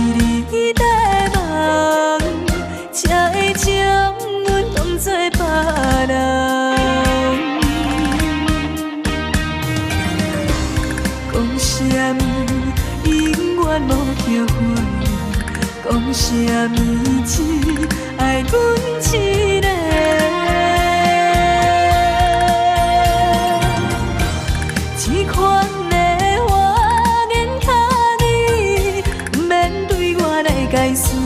你，才会将阮当作别人。讲什么，永远。讲什么，只爱阮一人。és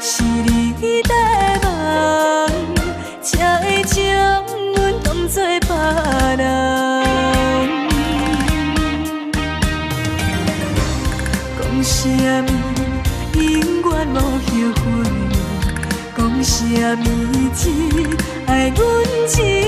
是你的梦，才会将阮当作别人。讲什么永远无后悔，讲什么只爱阮一。